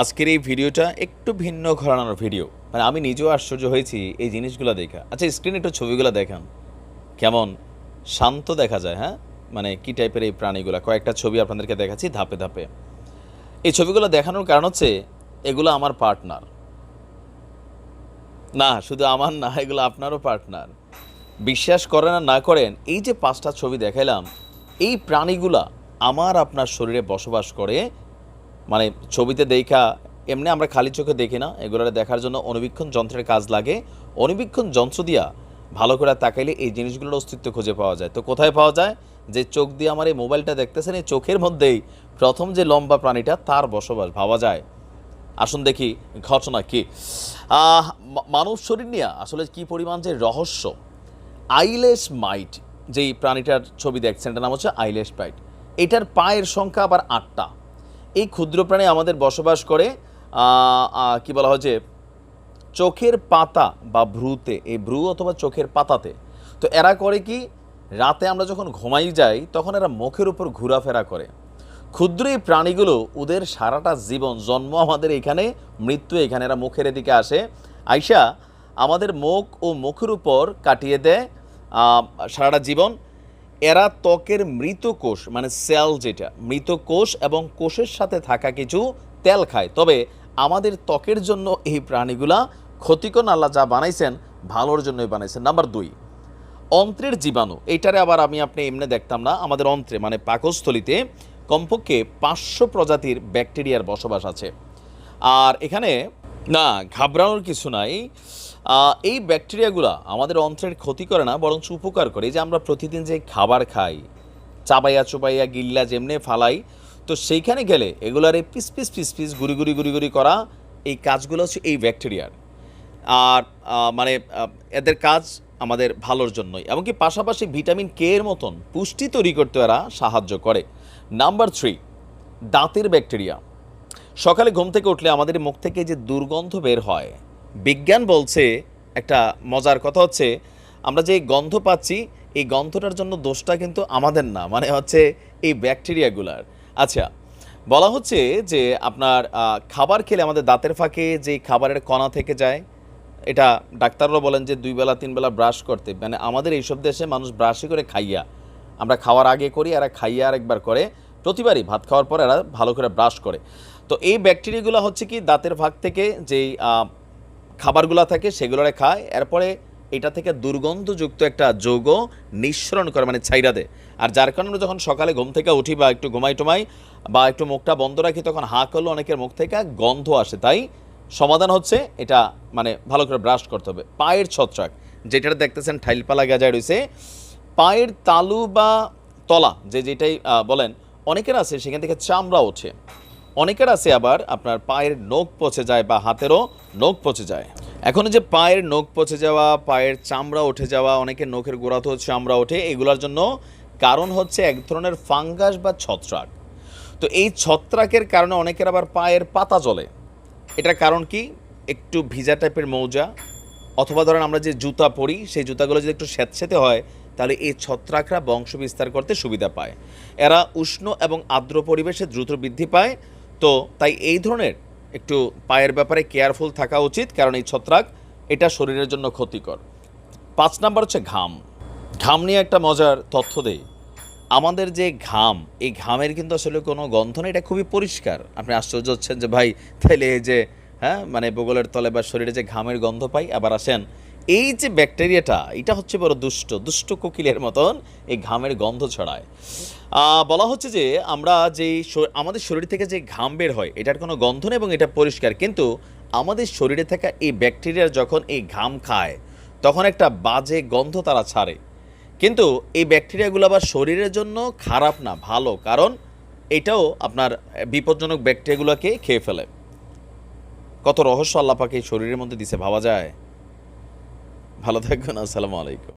আজকের এই ভিডিওটা একটু ভিন্ন ঘরানোর ভিডিও। মানে আমি নিজেও আশ্চর্য হয়েছি এই জিনিসগুলো দেখা। আচ্ছা স্ক্রিনে একটু ছবিগুলো দেখান। কেমন? শান্ত দেখা যায় হ্যাঁ? মানে কি টাইপের এই প্রাণীগুলো? কয়েকটা ছবি আপনাদেরকে দেখাচ্ছি ধাপে ধাপে। এই ছবিগুলো দেখানোর কারণ হচ্ছে, এগুলো আমার পার্টনার না, শুধু আমার না, এগুলো আপনারও পার্টনার বিশ্বাস করেন আর না করেন, এই যে পাঁচটা ছবি দেখাইলাম, এই প্রাণীগুলা আমার আপনার শরীরে বসবাস করে মানে ছবিতে দেখা, এমনি আমরা খালি চোখে দেখি না এগুলো দেখার জন্য অনুবীক্ষণ যন্ত্রের কাজ লাগে। অনুবীক্ষণ যন্ত্র দিয়া ভালো করে তাকাইলে এই জিনিসগুলোর অস্তিত্ব খুঁজে পাওয়া যায়। তো কোথায় পাওয়া যায়? যে চোখ দিয়ে আমার এই মোবাইলটা দেখতেছেন, এই চোখের মধ্যেই প্রথম যে লম্বা প্রাণীটা, তার বসবাস, ভাবা যায়। আসুন দেখি ঘটনা কি। মানব শরীর নিয়ে আসলে কি পরিমাণ যে রহস্য। আইলেস মাইট, যেই প্রাণীটার ছবি দেখছেন, এটার নাম হচ্ছে আইলেস মাইট। এটার পায়ের সংখ্যা আবার আটটা। এই ক্ষুদ্র প্রাণী আমাদের বসবাস করে কি বলা হয় যে, চোখের পাতা বা ভ্রুতে, এই ভ্রু অথবা চোখের পাতাতে। তো এরা করে কি, রাতে আমরা যখন ঘুমাই যাই, তখন এরা মুখের উপর ঘোরাফেরা করে। ক্ষুদ্র এই প্রাণীগুলো ওদের সারাটা জীবন, জন্ম আমাদের এখানে, মৃত্যু এখানে, এরা মুখের এদিকে আসে। আইসা, আমাদের মুখ ও মুখের উপর কাটিয়ে দেয় সারাটা জীবন। এরা ত্বকের মৃত কোষ মানে সেল যেটা, মৃত কোষ এবং কোষের সাথে থাকা কিছু তেল খায়। তবে আমাদের ত্বকের জন্য এই প্রাণীগুলা ক্ষতিকর আল্লাহ যা বানাইছেন, ভালোর জন্যই বানাইছেন। নাম্বার দুই, অন্ত্রের জীবাণু। এইটারে আবার আমি আপনি এমনি দেখতাম না, আমাদের অন্ত্রে মানে পাকস্থলিতে কমপক্ষে পাঁচশো প্রজাতির ব্যাকটেরিয়ার বসবাস আছে। আর এখানে, না, ঘাবড়ানোর কিছু নাই। এই ব্যাকটেরিয়াগুলা আমাদের অন্ত্রের ক্ষতি করে না বরং উপকার করে। যে আমরা প্রতিদিন যে খাবার খাই, চাবাইয়া চুবাইয়া, গিল্লা যেমনে ফালাই, তো সেইখানে গেলে এগুলার এই পিস পিস পিস পিস গুড়ি গুড়ি গুড়ি গুড়ি করা এই কাজগুলো হচ্ছে এই ব্যাকটেরিয়ার। আর মানে এদের কাজ আমাদের ভালোর জন্যই। এমনকি পাশাপাশি ভিটামিন কে এর মতন পুষ্টি তৈরি করতে এরা সাহায্য করে। নাম্বার থ্রি, দাঁতের ব্যাকটেরিয়া। সকালে ঘুম থেকে উঠলে আমাদের মুখ থেকে যে দুর্গন্ধ বের হয় বিজ্ঞান বলছে, একটা মজার কথা হচ্ছে, আমরা যে গন্ধ পাচ্ছি, এই গন্ধটার জন্য দোষটা কিন্তু আমাদের না মানে হচ্ছে এই ব্যাকটেরিয়াগুলার। আচ্ছা বলা হচ্ছে যে আপনার খাবার খেলে আমাদের দাঁতের ফাঁকে যে খাবারের কণা থেকে যায়, এটা ডাক্তাররা বলেন যে দুই বেলা, তিন বেলা ব্রাশ করতে। মানে আমাদের এইসব দেশে মানুষ ব্রাশই করে খাইয়া, আমরা খাওয়ার আগে করি, এরা খাইয়া আর একবার করে, প্রতিবারই ভাত খাওয়ার পর এরা ভালো করে ব্রাশ করে। তো এই ব্যাকটেরিয়াগুলো হচ্ছে কি, দাঁতের ভাগ থেকে যেই খাবারগুলো থাকে, সেগুলোরে খায়। এরপরে এটা থেকে দুর্গন্ধযুক্ত একটা যৌগ নিঃসরণ করে মানে ছাইরা দেয়। আর যার কারণে যখন সকালে ঘুম থেকে উঠি বা একটু ঘুমাই টুমাই বা একটু মুখটা বন্ধ রাখি, তখন হাঁ করলে অনেকের মুখ থেকে গন্ধ আসে। তাই সমাধান হচ্ছে এটা মানে ভালো করে ব্রাশ করতে হবে। পায়ের ছত্রাক যেটা দেখতেছেন ঠাইলপালা গাজায় রয়েছে। পায়ের তালু বা তলা, যে যেটাই বলেন, অনেকের আছে, সেখান থেকে চামড়া ওঠে। অনেকের আছে আবার আপনার পায়ের নখ পচে যায় বা হাতেরও নখ পচে যায়। এখন যে পায়ের নখ পচে যাওয়া, পায়ের চামড়া উঠে যাওয়া, অনেকের নখের গোড়াতেও চামড়া ওঠে, এগুলোর জন্য কারণ হচ্ছে এক ধরনের ফাঙ্গাস বা ছত্রাক। তো এই ছত্রাকের কারণে অনেকের আবার পায়ের পাতা জ্বলে। এটার কারণ কি? একটু ভিজা টাইপের মৌজা, অথবা ধরেন আমরা যে জুতা পরি, সেই জুতাগুলো যদি একটু স্যাঁতসেঁতে হয়, তাহলে এই ছত্রাকরা বংশ বিস্তার করতে সুবিধা পায়। এরা উষ্ণ এবং আর্দ্র পরিবেশে দ্রুত বৃদ্ধি পায় তো তাই এই ধরনের একটু পায়ের ব্যাপারে কেয়ারফুল থাকা উচিত, কারণ এই ছত্রাক এটা শরীরের জন্য ক্ষতিকর। পাঁচ নাম্বার হচ্ছে ঘাম। ঘাম নিয়ে একটা মজার তথ্য দেই। আমাদের যে ঘাম, এই ঘামের কিন্তু আসলে কোনো গন্ধ নেই, এটা খুবই পরিষ্কার। আপনি আশ্চর্য হচ্ছেন যে, ভাই, তাইলে এই যে হ্যাঁ মানে বগলের তলে বা শরীরে যে ঘামের গন্ধ পাই, আবার আসেন। এই যে ব্যাকটেরিয়াটা, এটা হচ্ছে বড় দুষ্ট দুষ্ট কোকিলের মতন এই ঘামের গন্ধ ছড়ায়। বলা হচ্ছে যে আমরা যেই আমাদের শরীর থেকে যে ঘাম বের হয়, এটার কোনো গন্ধ নেই এবং এটা পরিষ্কার। কিন্তু আমাদের শরীরে থাকা এই ব্যাকটেরিয়া যখন এই ঘাম খায়, তখন একটা বাজে গন্ধ তারা ছাড়ে। কিন্তু এই ব্যাকটেরিয়াগুলো আবার শরীরের জন্য খারাপ না, ভালো, কারণ এটাও আপনার বিপজ্জনক ব্যাকটেরিয়াগুলোকে খেয়ে ফেলে। কত রহস্য আল্লাপাকে শরীরের মধ্যে দিছে, ভাবা যায়? ভালো থাকবেন, আসসালামু আলাইকুম।